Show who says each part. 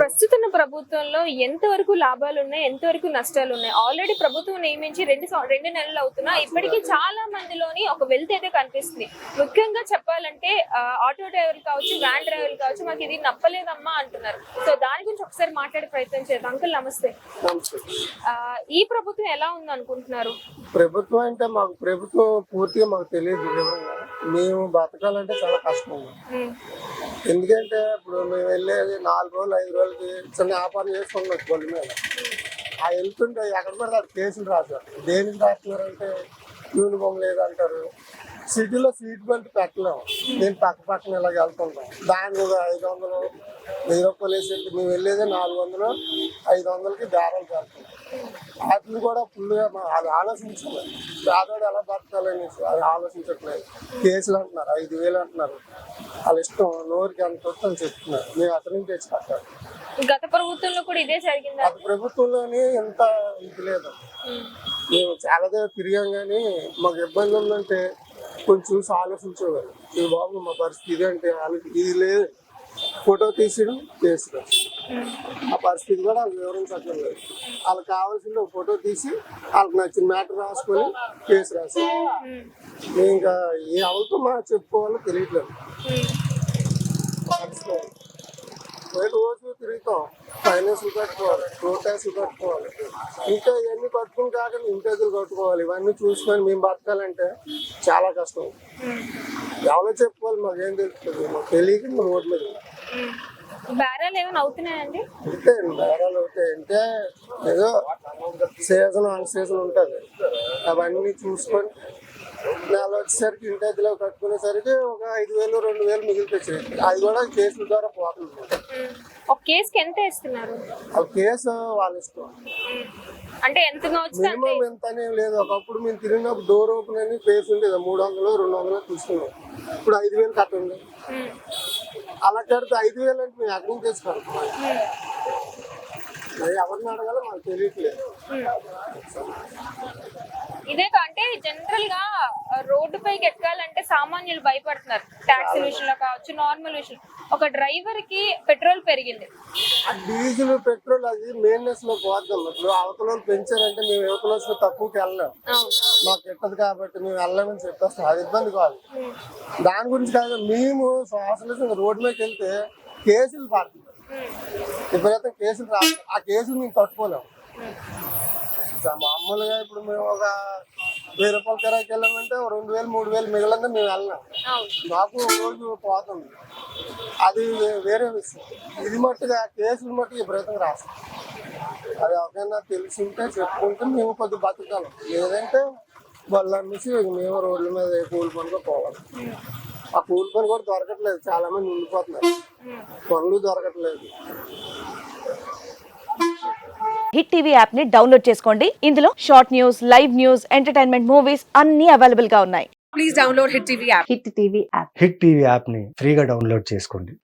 Speaker 1: ప్రస్తుత ప్రభుత్వంలో ఎంతవరకు లాభాలు ఉన్నాయి ఎంతవరకు నష్టాలు ఉన్నాయి? ఆల్రెడీ ప్రభుత్వం నియమించి రెండు రెండు నెలలు అవుతున్నా. ఇప్పటికీ చాలా మందిలోని ఒక వెల్త్ అయితే కనిపిస్తుంది. ముఖ్యంగా చెప్పాలంటే ఆటో డ్రైవర్లు కావచ్చు వ్యాన్ డ్రైవర్లు కావచ్చు మాకు ఇది నప్పలేదమ్మా అంటున్నారు. సో దాని గురించి ఒకసారి మాట్లాడే ప్రయత్నం చేద్దాం. అంకుల్ నమస్తే. ఈ ప్రభుత్వం ఎలా ఉంది అనుకుంటున్నారు
Speaker 2: ప్రభుత్వం అంటే మాకు ప్రభుత్వం పూర్తిగా మాకు తెలియదు మేము బతకాలంటే చాలా కష్టం. ఎందుకంటే ఇప్పుడు మేము వెళ్ళేది నాలుగు రోజులు ఐదు రోజులకి చిన్న వ్యాపారం చేసుకున్నాం బొల్లి మీద. ఆ వెళ్తుంటే ఎక్కడ పడితే అక్కడ కేసులు రాశారు దేనికి రాస్తున్నారంటే యూనిఫామ్ లేదంటారు. సిటీలో సీట్ బెల్ట్ పెట్టలేము నేను పక్క పక్కన ఇలాగ వెళ్తుంటాం. దానికి ఒక ఐదు వందలు వెయ్యి రూపాయలు వేసి మేము వెళ్ళేది నాలుగు వందలు ఐదు వందలకి దారాలు పెడతాం. వాటిని కూడా ఫుల్గా అది ఆలోచించాలి పేదవాడు ఎలా బతకాలని అది ఆలోచించట్లేదు. కేసులు అంటున్నారు ఐదు వేలు అంటున్నారు. వాళ్ళ ఇష్టం నోరుకి ఎంత వస్తే అని చెప్తున్నారు. మేము అతని నుంచి తెచ్చి కట్టాలి.
Speaker 1: గత ప్రభుత్వంలో కూడా ఇదే జరిగిందా?
Speaker 2: అది ప్రభుత్వంలోని ఎంత ఇది లేదు. మేము చాలా దగ్గర తిరిగాం కానీ మాకు ఇబ్బంది ఉందంటే కొంచెం చూసి ఆలోచించేవారు. ఈ బాబు మా పరిస్థితి ఇది అంటే వాళ్ళకి ఇది లేదు. ఫోటో తీసడం
Speaker 1: ఉమ్,
Speaker 2: ఆ పరిస్థితి కూడా వివరించట్లేదు. లేదు వాళ్ళకి కావాల్సింది ఒక ఫోటో తీసి వాళ్ళకి నచ్చిన మ్యాటర్ రాసుకొని కేసు రాసి మేము ఇంకా ఏ అవలతో మా చెప్పుకోవాలో తెలియట్లేదు.
Speaker 1: ఉమ్.
Speaker 2: రోజు తిరుగుతాం ఫైనాన్స్ కట్టుకోవాలి రోడ్ ట్యాక్స్లు కట్టుకోవాలి ఇంకా ఇవన్నీ కట్టుకుని కాకుండా ఇంటెదులు కట్టుకోవాలి ఇవన్నీ చూసుకొని మేము బతకాలంటే చాలా కష్టం. ఎవరో చెప్పుకోవాలి మాకేం తెలుస్తుంది? మాకు తెలియక మేము రోడ్డు మీద.
Speaker 1: బేరాలు ఏమైనా అవుతున్నాయండి?
Speaker 2: అంతే బేరాలు అవుతాయి అంటే ఏదో సీజన్ అన్ సీజన్ ఉంటుంది. అవన్నీ చూసుకొని నెల వచ్చేసరికి ఇంటెద్దులో కట్టుకునేసరికి ఒక ఐదు వేలు రెండు వేలు మిగిలిపోయి అది కూడా కేసుల ద్వారా పోతుంది.
Speaker 1: ఒక కేసుకి ఎంత ఇస్తున్నారు
Speaker 2: ఆ కేసు వాళ్ళ ఇష్టం.
Speaker 1: అంటే ఎంత
Speaker 2: మినిమం ఎంత అనేం లేదు. ఒకప్పుడు మేము తిరిగినప్పుడు డోర్ ఓపెన్ అని కేసు ఉండేది. మూడు వందలు రెండు వందలు తీసుకున్నాం. ఇప్పుడు ఐదు వేలు కట్టండి. అలా కడితే ఐదు వేలు అంటే మేము తెచ్చుకోవాలి
Speaker 1: ఉమ్.
Speaker 2: మరి ఎవరిని అడగాలో మాకు తెలియట్లేదు.
Speaker 1: ఇదే అంటే జనరల్గా రోడ్డు పైకి ఎక్కాలంటే సామాన్యులు భయపడుతున్నారు. ట్యాక్సీ విషయంలో కావచ్చు నార్మల్ విషయం. ఒక డ్రైవర్కి పెట్రోల్ పెరిగింది.
Speaker 2: డీజిల్ పెట్రోల్ అది మెయిన్నెస్లో పోద్దాం ఇప్పుడు అవతల పెంచారంటే మేము యువతల తక్కువకి వెళ్ళలేం.
Speaker 1: అవును.
Speaker 2: మాకు ఎట్టదు కాబట్టి మేము వెళ్ళలేమని చెప్పేస్తాం అది ఇబ్బంది కాదు. దాని గురించి కాదు మేము సోషలిజం రోడ్డు మీదకి వెళ్తే కేసులు పడుతుంది. ఎప్పుడైతే కేసులు రాదు ఆ కేసులు మేము తట్టుకోలేము. మామూలుగా ఇప్పుడు మేము ఒక వెయ్యి రూపాయల కిరాయికి వెళ్ళామంటే రెండు వేలు మూడు వేలు మిగిలిందే మేము వెళ్ళాం
Speaker 1: అవును.
Speaker 2: మాకు రోజు పోతుంది. అది వేరే విషయం. ఇది మట్టుగా కేసులు మట్టుకు విపరీతంగా రాస్తాం అది ఎవరికైనా తెలిసి ఉంటే చెప్పుకుంటే మేము కొద్దిగా బతకాలి లేదంటే వాళ్ళు ఇక మేము రోడ్ల మీద కూలి పనిగా పోవాలి. ఆ కూలి పని కూడా దొరకట్లేదు. చాలా మంది ఉండిపోతున్నారు. పనులు దొరకట్లేదు.
Speaker 3: హిట్ టీవీ యాప్ని డౌన్లోడ్ చేసుకోండి. ఇందులో short news live news entertainment movies అన్ని అవైలబుల్గా ఉన్నాయి.
Speaker 4: please download Hit TV app.
Speaker 3: Hit TV app.
Speaker 5: Hit TV యాప్ని ఫ్రీగా డౌన్లోడ్ చేసుకోండి.